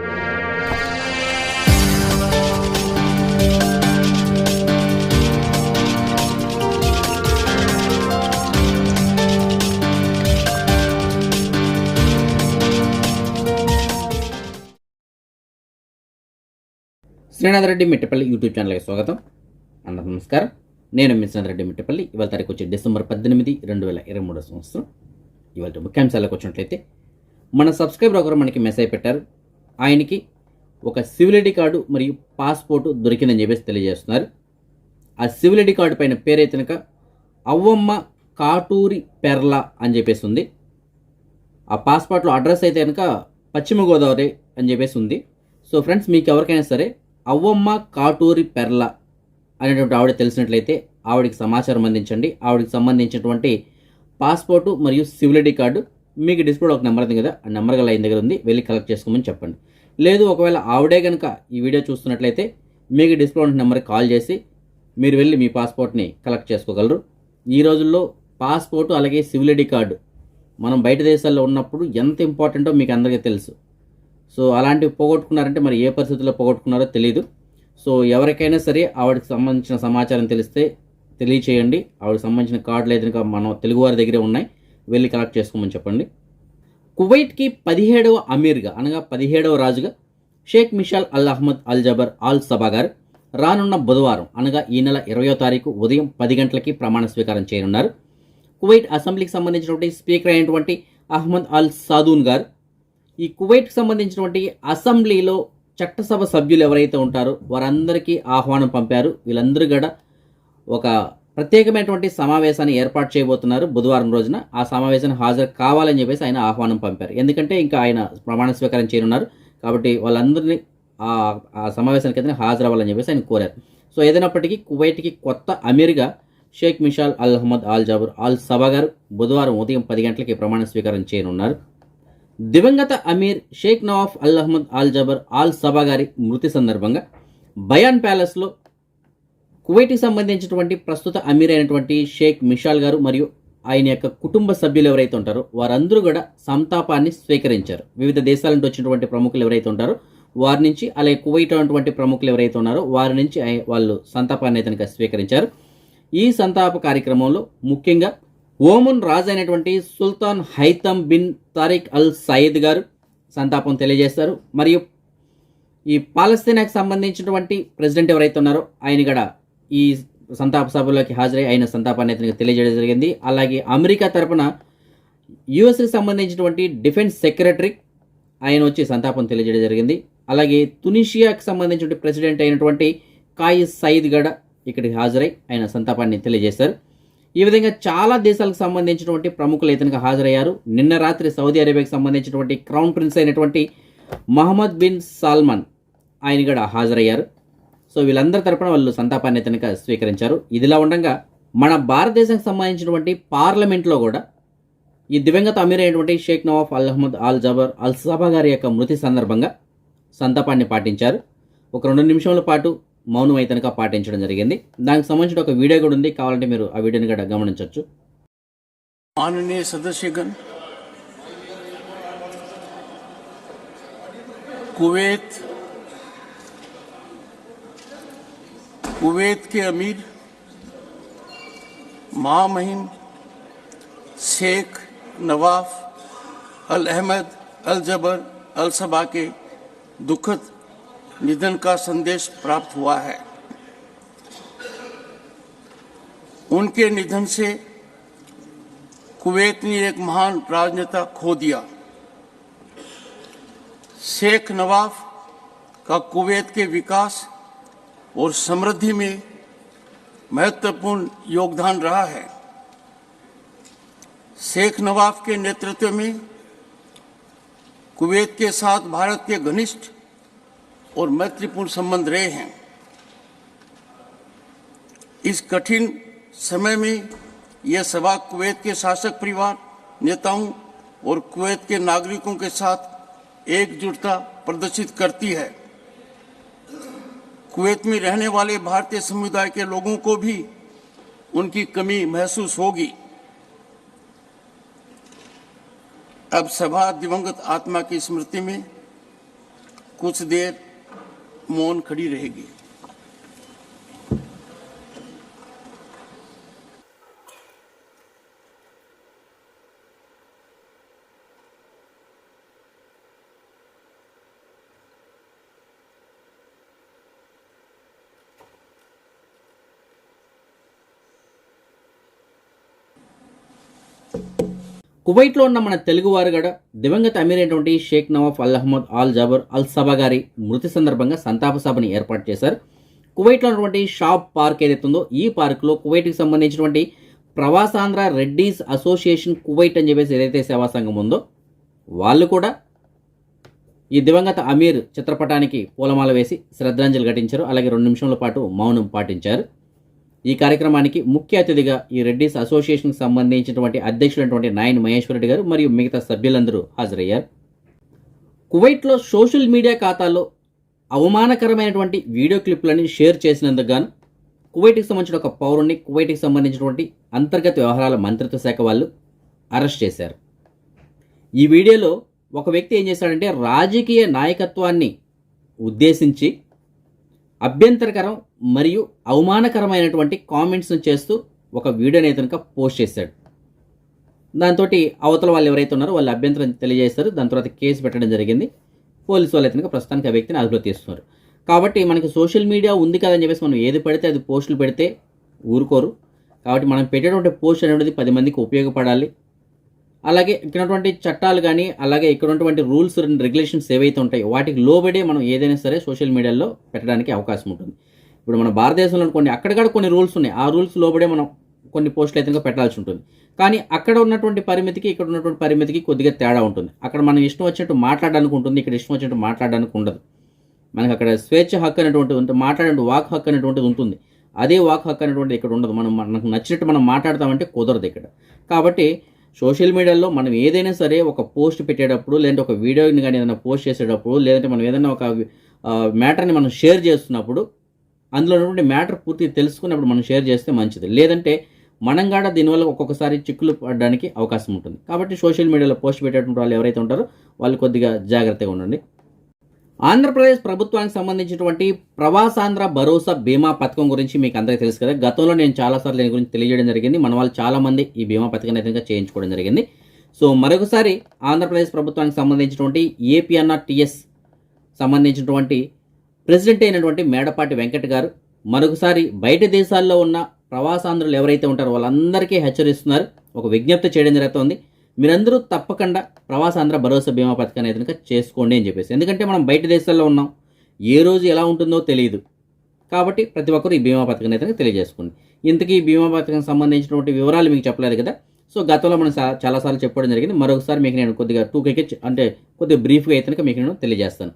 Srinath Reddy Mittapalli YouTube ఛానల్కి స్వాగతం. అందరూ నమస్కారం. నేను మీ రెడ్డి మిట్టపల్లి. ఇవాళ తారీఖు వచ్చి డిసెంబర్ పద్దెనిమిది రెండు వేల ఇరవై మూడో సంవత్సరం. ఇవాళ ముఖ్యాంశాలకు వచ్చినట్లయితే మన సబ్స్క్రైబర్ ఒకరు మనకి మెసేజ్ పెట్టారు. ఆయనకి ఒక సివిల్ ఐడి కార్డు మరియు పాస్పోర్ట్ దొరికిందని చెప్పేసి తెలియజేస్తున్నారు. ఆ సివిల్ ఐడి కార్డు పైన పేరైతే కనుక అవ్వమ్మ కాటూరి పెర్ల అని చెప్పేసి ఉంది. ఆ పాస్పోర్ట్లో అడ్రస్ అయితే కనుక పశ్చిమ గోదావరి అని చెప్పేసి ఉంది. సో ఫ్రెండ్స్ మీకు ఎవరికైనా సరే అవ్వమ్మ కాటూరి పెర్ల అనేటువంటి ఆవిడ తెలిసినట్లయితే ఆవిడకి సమాచారం అందించండి. ఆవిడకి సంబంధించినటువంటి పాస్పోర్టు మరియు సివిల్ ఐడి కార్డు మీకు డిస్ప్లేలో ఒక నెంబర్ ఉంది కదా ఆ నెంబర్ గల ఆయన దగ్గర ఉంది. వెళ్ళి కలెక్ట్ చేసుకోమని చెప్పండి. లేదు ఒకవేళ ఆవిడే కనుక ఈ వీడియో చూస్తున్నట్లయితే మీకు డిస్ప్లే ఉన్న నెంబర్కి కాల్ చేసి మీరు వెళ్ళి మీ పాస్పోర్ట్ని కలెక్ట్ చేసుకోగలరు. ఈ రోజుల్లో పాస్పోర్టు అలాగే సివిల్ ఐడి కార్డు మనం బయట దేశాల్లో ఉన్నప్పుడు ఎంత ఇంపార్టెంటో మీకు అందరికీ తెలుసు. సో అలాంటివి పోగొట్టుకున్నారంటే మరి ఏ పరిస్థితుల్లో పోగొట్టుకున్నారో తెలియదు సో ఎవరికైనా సరే ఆవిడకి సంబంధించిన సమాచారం తెలిస్తే తెలియచేయండి. ఆవిడకి సంబంధించిన కార్డులు ఏదైనా మన తెలుగువారి దగ్గరే ఉన్నాయి. వెళ్ళి కలెక్ట్ చేసుకోమని చెప్పండి. కువైట్కి పదిహేడవ అమీర్గా అనగా పదిహేడవ రాజుగా Sheikh Mishal Al Ahmad Al Jaber Al Sabah గారు రానున్న బుధవారం అనగా ఈ నెల ఇరవయో తారీఖు ఉదయం పది గంటలకి ప్రమాణ స్వీకారం చేయనున్నారు. కువైట్ అసెంబ్లీకి సంబంధించినటువంటి స్పీకర్ అయినటువంటి అహ్మద్ అల్ సాదూన్ గారు ఈ కువైట్కి సంబంధించినటువంటి అసెంబ్లీలో చట్టసభ సభ్యులు ఎవరైతే ఉంటారో వారందరికీ ఆహ్వానం పంపారు. వీళ్ళందరూ కూడా ఒక ప్రత్యేకమైనటువంటి సమావేశాన్ని ఏర్పాటు చేయబోతున్నారు బుధవారం రోజున. ఆ సమావేశానికి హాజరు కావాలని చెప్పేసి ఆయన ఆహ్వానం పంపారు. ఎందుకంటే ఇంకా ఆయన ప్రమాణ స్వీకారం చేయనున్నారు. కాబట్టి వాళ్ళందరినీ ఆ సమావేశానికి అయితే హాజరవ్వాలని చెప్పేసి ఆయన కోరారు. సో ఏదైనప్పటికీ కువైట్కి కొత్త అమీర్గా Sheikh Mishal Al Ahmad Al Jaber Al Sabah గారు బుధవారం ఉదయం పది గంటలకి ప్రమాణ స్వీకారం చేయనున్నారు. దివంగత Amir Sheikh Nawaf Al Ahmad Al Jaber Al Sabah గారి మృతి సందర్భంగా బయాన్ ప్యాలెస్లో కువైట్కి సంబంధించినటువంటి ప్రస్తుత అమీర్ అయినటువంటి షేక్ మిషాల్ గారు మరియు ఆయన యొక్క కుటుంబ సభ్యులు ఎవరైతే ఉంటారో వారందరూ కూడా సంతాపాన్ని స్వీకరించారు. వివిధ దేశాల నుండి వచ్చినటువంటి ప్రముఖులు ఎవరైతే ఉంటారో వారి నుంచి అలాగే కువైట్ ఉన్నటువంటి ప్రముఖులు ఎవరైతే ఉన్నారో వారి నుంచి వాళ్ళు సంతాపాన్ని అయితే స్వీకరించారు. ఈ సంతాప కార్యక్రమంలో ముఖ్యంగా ఓమన్ రాజు అయినటువంటి Sultan Haitham bin Tariq Al Said గారు సంతాపం తెలియజేస్తారు. మరియు ఈ పాలస్తీనాకు సంబంధించినటువంటి ప్రెసిడెంట్ ఎవరైతే ఉన్నారో ఆయన కూడా ఈ సంతాప సభలోకి హాజరై ఆయన సంతాపాన్ని అయితే తెలియజేయడం జరిగింది. అలాగే అమెరికా తరపున యుఎస్కి సంబంధించినటువంటి డిఫెన్స్ సెక్రటరీ ఆయన వచ్చి సంతాపం తెలియజేయడం జరిగింది. అలాగే తునిషియాకి సంబంధించిన ప్రెసిడెంట్ అయినటువంటి కాయిస్ సయీద్ గడ ఇక్కడికి హాజరై ఆయన సంతాపాన్ని తెలియజేశారు. ఈ విధంగా చాలా దేశాలకు సంబంధించినటువంటి ప్రముఖులు ఇతనికి హాజరయ్యారు. నిన్న రాత్రి సౌదీ అరేబియాకి సంబంధించినటువంటి క్రౌన్ ప్రిన్స్ అయినటువంటి మహమ్మద్ బిన్ సాల్మాన్ ఆయన కూడా హాజరయ్యారు. సో వీళ్ళందరి తరపున వాళ్ళు సంతాపాన్ని తనక స్వీకరించారు. ఇదిలా ఉండగా మన భారతదేశానికి సంబంధించినటువంటి పార్లమెంట్లో కూడా ఈ దివంగత అమీర్ అయినటువంటి Sheikh Nawaf Al Ahmad Al Jaber Al Sabah గారి యొక్క మృతి సందర్భంగా సంతాపాన్ని పాటించారు. ఒక రెండు నిమిషాల పాటు మౌనం అయితే పాటించడం జరిగింది. దానికి సంబంధించిన ఒక వీడియో కూడా ఉంది. కావాలంటే మీరు ఆ వీడియోని కూడా గమనించవచ్చు. మాననీయ సదస్యగన్ కువైత్ कुवैत के अमीर महामहिम शेख नवाफ, अल अहमद, अल जबर, अल सबा के दुखद निधन का संदेश प्राप्त हुआ है। उनके निधन से कुवैत ने एक महान राजनेता खो दिया। शेख नवाफ का कुवैत के विकास और समृद्धि में महत्वपूर्ण योगदान रहा है। शेख नवाब के नेतृत्व में कुवैत के साथ भारत के घनिष्ठ और मैत्रीपूर्ण संबंध रहे हैं। इस कठिन समय में यह सभा कुवैत के शासक परिवार, नेताओं और कुवैत के नागरिकों के साथ एकजुटता प्रदर्शित करती है। कुवैत में रहने वाले भारतीय समुदाय के लोगों को भी उनकी कमी महसूस होगी। अब सभा दिवंगत आत्मा की स्मृति में कुछ देर मौन खड़ी रहेगी। కువైట్లో ఉన్న మన తెలుగువారు గడ దివంగత అమీర్ అయినటువంటి Sheikh Nawaf Al Ahmad Al Jaber Al Sabah గారి మృతి సందర్భంగా సంతాప సభని ఏర్పాటు చేశారు. కువైట్లో ఉన్నటువంటి షాప్ పార్క్ ఏదైతే ఉందో ఈ పార్కులో కువైట్కి సంబంధించినటువంటి ప్రవాసాంధ్ర రెడ్డీస్ అసోసియేషన్ కువైట్ అని చెప్పేసి ఏదైతే సేవా సంఘం ఉందో వాళ్ళు కూడా ఈ దివంగత అమీర్ చిత్రపటానికి పూలమాల వేసి శ్రద్ధాంజలి ఘటించారు. అలాగే రెండు నిమిషాల పాటు మౌనం పాటించారు. ఈ కార్యక్రమానికి ముఖ్య అతిథిగా ఈ రెడ్డిస్ అసోసియేషన్కి సంబంధించినటువంటి అధ్యక్షులైనటువంటి నాయన్ మహేశ్వర రెడ్డి గారు మరియు మిగతా సభ్యులందరూ హాజరయ్యారు. కువైట్లో సోషల్ మీడియా ఖాతాల్లో అవమానకరమైనటువంటి వీడియో క్లిప్లని షేర్ చేసినందుకు గాను కువైట్కి సంబంధించిన ఒక పౌరుణ్ణి కువైట్కి సంబంధించినటువంటి అంతర్గత వ్యవహారాల మంత్రిత్వ శాఖ వాళ్ళు అరెస్ట్ చేశారు. ఈ వీడియోలో ఒక వ్యక్తి ఏం చేశాడంటే రాజకీయ నాయకత్వాన్ని ఉద్దేశించి అభ్యంతరకరం మరియు అవమానకరమైనటువంటి కామెంట్స్ను చేస్తూ ఒక వీడియోని అయితే కనుక పోస్ట్ చేశాడు. దాంతో అవతల వాళ్ళు ఎవరైతే ఉన్నారో వాళ్ళు అభ్యంతరం తెలియజేస్తారు దాని తర్వాత కేసు పెట్టడం జరిగింది. పోలీసు వాళ్ళు అయితే కనుక ప్రస్తుతానికి ఆ వ్యక్తిని అదుపులో తీస్తున్నారు. కాబట్టి మనకి సోషల్ మీడియా ఉంది కదని చెప్పేసి మనం ఏది పడితే అది పోస్టులు పెడితే ఊరుకోరు. కాబట్టి మనం పెట్టేటువంటి పోస్ట్ అనేది పది మందికి ఉపయోగపడాలి. అలాగే ఇక్కడటువంటి చట్టాలు కానీ అలాగే ఇక్కడ రూల్స్ అండ్ రెగ్యులేషన్స్ ఏవైతే ఉంటాయో వాటికి లోబడే మనం ఏదైనా సరే సోషల్ మీడియాలో పెట్టడానికి అవకాశం ఉంటుంది. ఇప్పుడు మన భారతదేశంలో కొన్ని అక్కడక్కడ కొన్ని రూల్స్ ఉన్నాయి. ఆ రూల్స్ లోబడే మనం కొన్ని పోస్టులు అయితే పెట్టాల్సి ఉంటుంది. కానీ అక్కడ ఉన్నటువంటి పరిమితికి ఇక్కడ ఉన్నటువంటి పరిమితికి కొద్దిగా తేడా ఉంటుంది. అక్కడ మనం ఇష్టం వచ్చినట్టు మాట్లాడడానికి ఉంటుంది ఇక్కడ ఇష్టం వచ్చినట్టు మాట్లాడడానికి ఉండదు. మనకి అక్కడ స్వేచ్ఛ హక్కు అనేటువంటి ఉంటుంది మాట్లాడే వాక్ హక్కు అనేటువంటిది ఉంటుంది. అదే వాక్ హక్కు అనేటువంటిది ఇక్కడ ఉండదు. మనం మనకు నచ్చినట్టు మనం మాట్లాడతామంటే కుదరదు ఇక్కడ. కాబట్టి సోషల్ మీడియాలో మనం ఏదైనా సరే ఒక పోస్ట్ పెట్టేటప్పుడు లేదంటే ఒక వీడియోని కానీ ఏదైనా పోస్ట్ చేసేటప్పుడు లేదంటే మనం ఏదైనా ఒక మ్యాటర్ని మనం షేర్ చేస్తున్నప్పుడు అందులో ఉన్నటువంటి మ్యాటర్ పూర్తిగా తెలుసుకున్నప్పుడు మనం షేర్ చేస్తే మంచిది. లేదంటే మనం కూడా దీనివల్ల ఒక్కొక్కసారి చిక్కులు పడడానికి అవకాశం ఉంటుంది. కాబట్టి సోషల్ మీడియాలో పోస్ట్ పెట్టేటువంటి వాళ్ళు ఎవరైతే ఉంటారో వాళ్ళు కొద్దిగా జాగ్రత్తగా ఉండండి. ఆంధ్రప్రదేశ్ ప్రభుత్వానికి సంబంధించినటువంటి ప్రవాసాంధ్ర భరోసా బీమా పథకం గురించి మీకు అందరికీ తెలుసు కదా. గతంలో నేను చాలాసార్లు దీని గురించి తెలియజేయడం జరిగింది. మన వాళ్ళు చాలామంది ఈ బీమా పథకాన్ని అయితే చేయించుకోవడం జరిగింది. సో మరొకసారి ఆంధ్రప్రదేశ్ ప్రభుత్వానికి సంబంధించినటువంటి ఏపీఎన్ఆర్టీఎస్ సంబంధించినటువంటి ప్రెసిడెంట్ అయినటువంటి మేడపాటి వెంకట్ గారు మరొకసారి బయట దేశాల్లో ఉన్న ప్రవాసాంధ్రులు ఎవరైతే ఉంటారో వాళ్ళందరికీ హెచ్చరిస్తున్నారు. ఒక విజ్ఞప్తి చేయడం జరుగుతుంది. మీరందరూ తప్పకుండా ప్రవాసాంధ్ర భరోసా బీమా పథకాన్ని అయితే కనుక చేసుకోండి అని చెప్పేసి. ఎందుకంటే మనం బయట దేశాల్లో ఉన్నాం. ఏ రోజు ఎలా ఉంటుందో తెలియదు కాబట్టి ప్రతి ఒక్కరు ఈ బీమా పథకాన్ని అయితే కనుక తెలియజేసుకోండి. ఇంతకీ ఈ బీమా పథకం సంబంధించినటువంటి వివరాలు మీకు చెప్పలేదు కదా. సో గతంలో మనం చాలాసార్లు చెప్పడం జరిగింది. మరొకసారి మీకు నేను కొద్దిగా టూ అంటే కొద్దిగా బ్రీఫ్గా అయితే మీకు నేను తెలియజేస్తాను.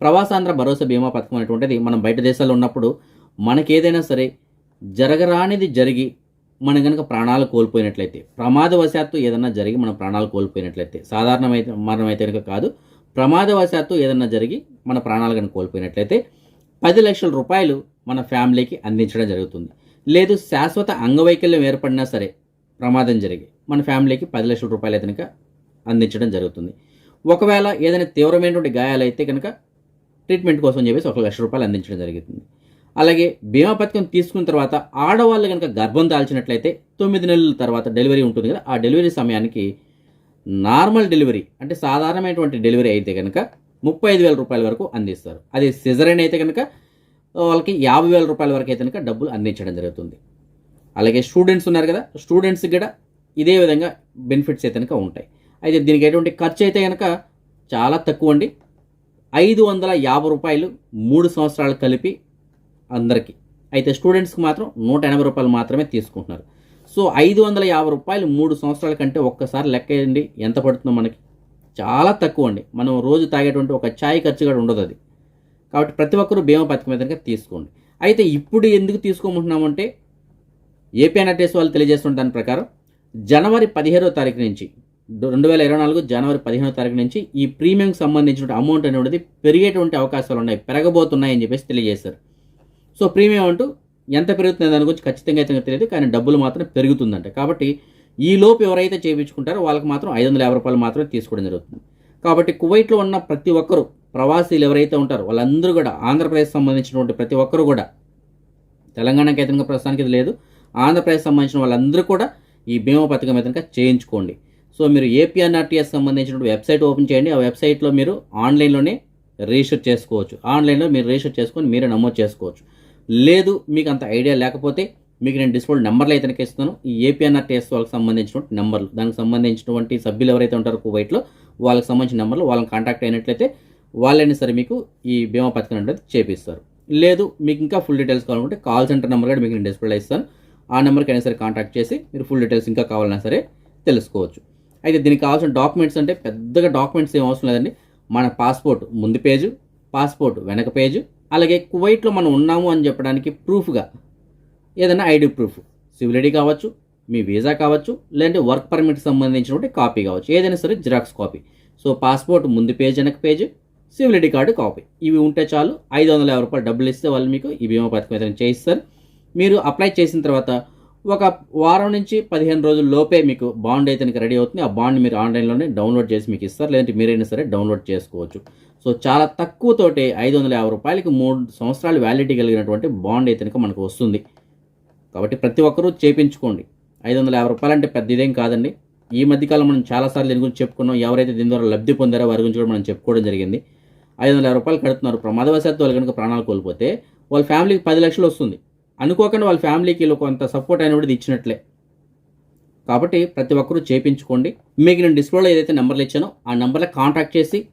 ప్రవాసాంధ్ర భరోసా బీమా పథకం అనేటువంటిది మనం బయట దేశాల్లో ఉన్నప్పుడు మనకి ఏదైనా సరే జరగరానిది జరిగి మనం కనుక ప్రాణాలు కోల్పోయినట్లయితే ప్రమాదవశాత్తు ఏదైనా జరిగి మనం ప్రాణాలు కోల్పోయినట్లయితే సాధారణమైతే మరణం అయితే కనుక కాదు ప్రమాదవశాత్తు ఏదైనా జరిగి మన ప్రాణాలు కనుక కోల్పోయినట్లయితే పది లక్షల రూపాయలు మన ఫ్యామిలీకి అందించడం జరుగుతుంది. లేదు శాశ్వత అంగవైకల్యం ఏర్పడినా సరే ప్రమాదం జరిగి మన ఫ్యామిలీకి పది లక్షల రూపాయలు అయితే కనుక అందించడం జరుగుతుంది. ఒకవేళ ఏదైనా తీవ్రమైనటువంటి గాయాలైతే కనుక ట్రీట్మెంట్ కోసం చెప్పేసి ఒక లక్ష రూపాయలు అందించడం జరుగుతుంది. అలాగే బీమా పథకం తీసుకున్న తర్వాత ఆడవాళ్ళు కనుక గర్భం దాల్చినట్లయితే తొమ్మిది నెలల తర్వాత డెలివరీ ఉంటుంది కదా. ఆ డెలివరీ సమయానికి నార్మల్ డెలివరీ అంటే సాధారణమైనటువంటి డెలివరీ అయితే కనుక ముప్పై ఐదు వేల రూపాయల వరకు అందిస్తారు. అది సిజరైన్ అయితే కనుక వాళ్ళకి యాభై వేల రూపాయల వరకు అయితే కనుక డబ్బులు అందించడం జరుగుతుంది. అలాగే స్టూడెంట్స్ ఉన్నారు కదా. స్టూడెంట్స్కి కూడా ఇదే విధంగా బెనిఫిట్స్ అయితే కనుక ఉంటాయి. అయితే దీనికి ఎటువంటి ఖర్చు అయితే కనుక చాలా తక్కువ అండి. ఐదు వందల యాభై రూపాయలు మూడు సంవత్సరాలు కలిపి అందరికీ. అయితే స్టూడెంట్స్కి మాత్రం నూట ఎనభై రూపాయలు మాత్రమే తీసుకుంటున్నారు. సో ఐదు వందల యాభై రూపాయలు మూడు సంవత్సరాల కంటే ఒక్కసారి లెక్క వేయండి. ఎంత పడుతుందో మనకి? చాలా తక్కువ అండి. మనం రోజు తాగేటువంటి ఒక ఛాయ్ ఖర్చు కూడా ఉండదు అది. కాబట్టి ప్రతి ఒక్కరూ బీమా పథకం మీద తీసుకోండి. అయితే ఇప్పుడు ఎందుకు తీసుకోమంటున్నామంటే ఏపీ ఎన్ఆర్టీఎస్ వాళ్ళు తెలియజేస్తున్న దాని ప్రకారం జనవరి పదిహేనో తారీఖు నుంచి రెండు వేల ఇరవై నాలుగు జనవరి పదిహేనో తారీఖు నుంచి ఈ ప్రీమియంకి సంబంధించిన అమౌంట్ అనేది పెరిగేటువంటి అవకాశాలు ఉన్నాయి పెరగబోతున్నాయని చెప్పేసి తెలియజేశారు. సో ప్రీమియం అంటూ ఎంత పెరుగుతుంది దాని గురించి ఖచ్చితంగా అయితే తెలియదు కానీ డబ్బులు మాత్రం పెరుగుతుందంట. కాబట్టి ఈ లోపు ఎవరైతే చేయించుకుంటారో వాళ్ళకి మాత్రం ఐదు వందల యాభై రూపాయలు మాత్రమే తీసుకోవడం జరుగుతుంది. కాబట్టి కువైట్లో ఉన్న ప్రతి ఒక్కరూ ప్రవాసీలు ఎవరైతే ఉంటారో వాళ్ళందరూ కూడా ఆంధ్రప్రదేశ్ సంబంధించినటువంటి ప్రతి ఒక్కరు కూడా తెలంగాణకి అయితే ప్రస్తుతానికి ఇది లేదు ఆంధ్రప్రదేశ్ సంబంధించిన వాళ్ళందరూ కూడా ఈ బీమా పథకం అయితే చేయించుకోండి. సో మీరు ఏపీఎన్ఆర్టీఎస్ సంబంధించినటువంటి వెబ్సైట్ ఓపెన్ చేయండి ఆ వెబ్సైట్లో మీరు ఆన్లైన్లోనే రిజిస్టర్ చేసుకోవచ్చు. ఆన్లైన్లో మీరు రిజిస్టర్ చేసుకొని మీరే నమోదు చేసుకోవచ్చు. లేదు మీకు అంత ఐడియా లేకపోతే మీకు నేను డిస్ప్లే నెంబర్లు అయితే ఇస్తాను ఈ ఏపీఎన్ఆర్టీఎస్ వాళ్ళకి సంబంధించినటువంటి నెంబర్లు. దానికి సంబంధించినటువంటి సభ్యులు ఎవరైతే ఉంటారో కువైట్లో వాళ్ళకి సంబంధించిన నెంబర్లు వాళ్ళని కాంటాక్ట్ అయినట్లయితే వాళ్ళైనా సరే మీకు ఈ బీమా పథకం అనేది చేపిస్తారు. లేదు మీకు ఇంకా ఫుల్ డీటెయిల్స్ కావాలంటే కాల్ సెంటర్ నెంబర్ కూడా మీకు నేను డిస్ప్లే ఇస్తాను. ఆ నెంబర్కి అయినా సరే కాంటాక్ట్ చేసి మీరు ఫుల్ డీటెయిల్స్ ఇంకా కావాలన్నా సరే తెలుసుకోవచ్చు. అయితే దీనికి కావాల్సిన డాక్యుమెంట్స్ అంటే పెద్దగా డాక్యుమెంట్స్ ఏం అవసరం లేదండి. మన పాస్పోర్ట్ ముందు పేజు పాస్పోర్ట్ వెనక పేజు అలాగే కువైట్లో మనం ఉన్నాము అని చెప్పడానికి ప్రూఫ్గా ఏదైనా ఐడి ప్రూఫ్ సివిల్ ఐడి కావచ్చు మీ వీసా కావచ్చు లేదంటే వర్క్ పర్మిట్ సంబంధించినటువంటి కాపీ కావచ్చు ఏదైనా సరే జిరాక్స్ కాపీ. సో పాస్పోర్ట్ ముందు పేజ్ వెనక page civil ID card copy. ఇవి ఉంటే చాలు ఐదు వందల యాభై రూపాయలు డబ్బులు ఇస్తే వాళ్ళు మీకు ఈ బీమా పథకం ఏదైనా చేయిస్తారు. మీరు అప్లై చేసిన తర్వాత ఒక వారం నుంచి పదిహేను రోజుల లోపే మీకు బాండ్ అయితే రెడీ అవుతుంది. ఆ బాండ్ మీరు ఆన్లైన్లోనే డౌన్లోడ్ చేసి మీకు ఇస్తారు. లేదంటే మీరైనా సరే డౌన్లోడ్ చేసుకోవచ్చు. సో చాలా తక్కువతోటి ఐదు వందల యాభై రూపాయలకి మూడు సంవత్సరాలు వ్యాలిడిటీ కలిగినటువంటి బాండ్ అయితే కనుక మనకు వస్తుంది. కాబట్టి ప్రతి ఒక్కరూ చేపించుకోండి. ఐదు వందల యాభై రూపాయలు అంటే పెద్ద ఇదేం కాదండి. ఈ మధ్యకాలం మనం చాలాసార్లు దీని గురించి చెప్పుకున్నాం. ఎవరైతే దీని ద్వారా లబ్ధి పొందారో వారి గురించి కూడా మనం చెప్పుకోవడం జరిగింది. ఐదు వందల యాభై రూపాయలు కడుతున్నారు. ప్రమాదవశాత్తు వాళ్ళు కనుక ప్రాణాలు కోల్పోతే వాళ్ళ ఫ్యామిలీకి పది లక్షలు వస్తుంది. అనుకోకుండా వాళ్ళ ఫ్యామిలీకి కొంత సపోర్ట్ అనేది ఇచ్చినట్లే. కాబట్టి ప్రతి ఒక్కరూ చేపించుకోండి. మీకు నేను డిస్ప్లేలో ఏదైతే నెంబర్లు ఇచ్చానో ఆ నెంబర్లో కాంటాక్ట్ చేసి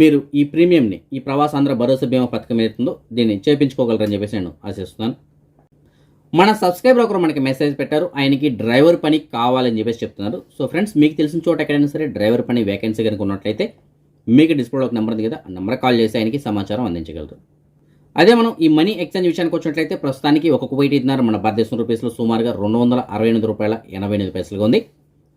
మీరు ఈ ప్రీమియంని ఈ ప్రవాసాంధ్ర భరోసా బీమా పథకం ఏదైతుందో దీన్ని చేపించుకోగలరని చెప్పేసి నేను ఆశిస్తున్నాను. మన సబ్స్క్రైబర్ ఒకరు మనకి మెసేజ్ పెట్టారు ఆయనకి డ్రైవర్ పని కావాలని చెప్పేసి చెప్తున్నారు. సో ఫ్రెండ్స్ మీకు తెలిసిన చోట ఎక్కడైనా సరే డ్రైవర్ పని వేకెన్సీ కనుక ఉన్నట్లయితే మీకు డిస్ప్లేలో ఒక నెంబర్ ఉంది కదా ఆ నెంబర్ కాల్ చేసి ఆయనకి సమాచారం అందించగలరు. అదే మనం ఈ మనీ ఎక్స్చేంజ్ విషయానికి వచ్చినట్లయితే ప్రస్తుతానికి ఒక కువైట్ ఇద్దరు మన భారతదేశం రూపీస్లో సుమారుగా రెండు వందల అరవై ఎనిమిది రూపాయల ఎనభై ఎనిమిది పైసలుగా ఉంది.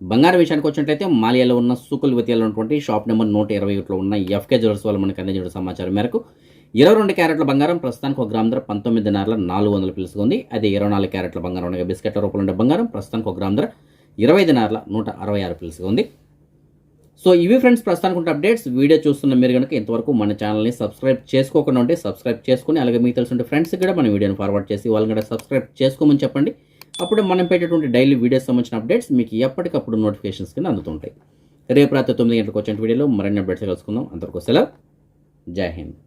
బంగారం విషయానికి వచ్చినట్లయితే మాలియాలో ఉన్న సూకుల్ వితియాలో ఉన్నటువంటి షాప్ నెంబర్ నూట ఇరవై ఒకటిలో ఉన్న ఎఫ్కే జ్యువెల్స్ వాళ్ళు మనకు అందించిన సమాచారం మేరకు ఇరవై రెండు క్యారెట్ల బంగారం ప్రస్తుతానికి ఒక గ్రామ్ ధర పంతొమ్మిది నాలుగు నాలుగు వందలు పిలుచుకుంది అదే ఇరవై నాలుగు క్యారెట్ల బంగారం ఉండగా బిస్కెట్ల రూపంలో ఉండే బంగారం ప్రస్తుతానికి ఒక గ్రామ్ ధర ఇరవై ఐదు నాలుగు నూట అరవై ఆరు పిలుచుకుంది ఉంది. సో ఇవి ఫ్రెండ్స్ ప్రస్తుతానికి ఉంటే అప్డేట్స్. వీడియో చూస్తున్న మీరు కనుక ఇంతవరకు మన ఛానల్ని సబ్స్క్రైబ్ చేసుకోకుండా ఉంటే సబ్స్క్రైబ్ చేసుకుని అలాగే మీకు తెలిసిన ఫ్రెండ్స్కి కూడా మన వీడియోని ఫార్వర్డ్ చేసి వాళ్ళని కూడా సబ్స్క్రైబ్ చేసుకోమని చెప్పండి. అప్పుడు మనం పెట్టేటువంటి డైలీ వీడియోస్ సంబంధించిన అప్డేట్స్ మీకు ఎప్పటికప్పుడు నోటిఫికేషన్స్ కింద అందుతుంటాయి. రేపు రాత్రి తొమ్మిది గంటలకు వచ్చే వీడియోలో మరిన్ని అప్డేట్స్ కలుసుకుందాం అంతవరకు సెలవు. జై హింద్.